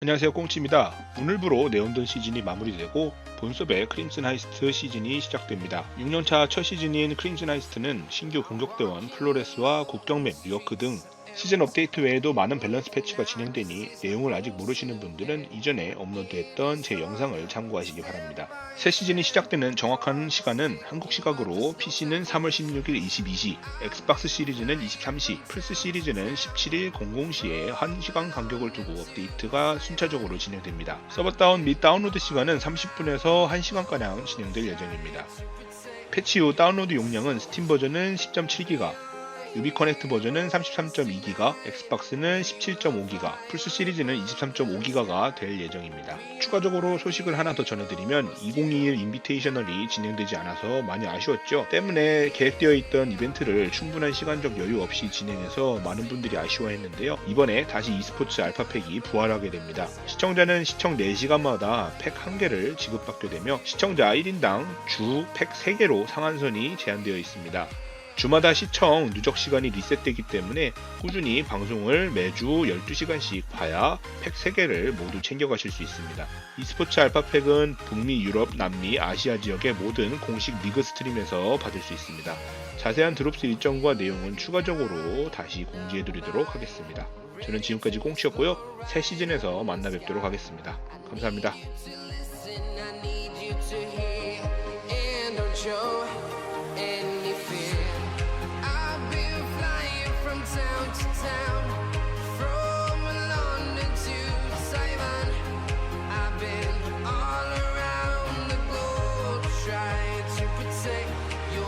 안녕하세요 꽁치입니다. 오늘부로 네온던 시즌이 마무리되고 본섭의 크림슨 하이스트 시즌이 시작됩니다. 6년차 첫 시즌인 크림슨 하이스트는 신규 공격대원 플로레스와 국경맵 뉴요크 등 시즌 업데이트 외에도 많은 밸런스 패치가 진행되니 내용을 아직 모르시는 분들은 이전에 업로드했던 제 영상을 참고하시기 바랍니다. 새 시즌이 시작되는 정확한 시간은 한국 시각으로 PC는 3월 16일 22시, 엑스박스 시리즈는 23시, 플스 시리즈는 17일 00시에 1시간 간격을 두고 업데이트가 순차적으로 진행됩니다. 서버 다운 및 다운로드 시간은 30분에서 1시간가량 진행될 예정입니다. 패치 후 다운로드 용량은 스팀 버전은 10.7기가, 유비 커넥트 버전은 33.2기가, 엑스박스는 17.5기가, 플스 시리즈는 23.5기가가 될 예정입니다. 추가적으로 소식을 하나 더 전해드리면 2021 인비테이셔널이 진행되지 않아서 많이 아쉬웠죠. 때문에 계획되어 있던 이벤트를 충분한 시간적 여유 없이 진행해서 많은 분들이 아쉬워했는데요. 이번에 다시 e스포츠 알파팩이 부활하게 됩니다. 시청자는 시청 4시간마다 팩 1개를 지급받게 되며 시청자 1인당 주 팩 3개로 상한선이 제한되어 있습니다. 주마다 시청 누적 시간이 리셋되기 때문에 꾸준히 방송을 매주 12시간씩 봐야 팩 3개를 모두 챙겨가실 수 있습니다. e스포츠 알파팩은 북미, 유럽, 남미, 아시아 지역의 모든 공식 리그 스트림에서 받을 수 있습니다. 자세한 드롭스 일정과 내용은 추가적으로 다시 공지해드리도록 하겠습니다. 저는 지금까지 꽁치였고요. 새 시즌에서 만나 뵙도록 하겠습니다. 감사합니다.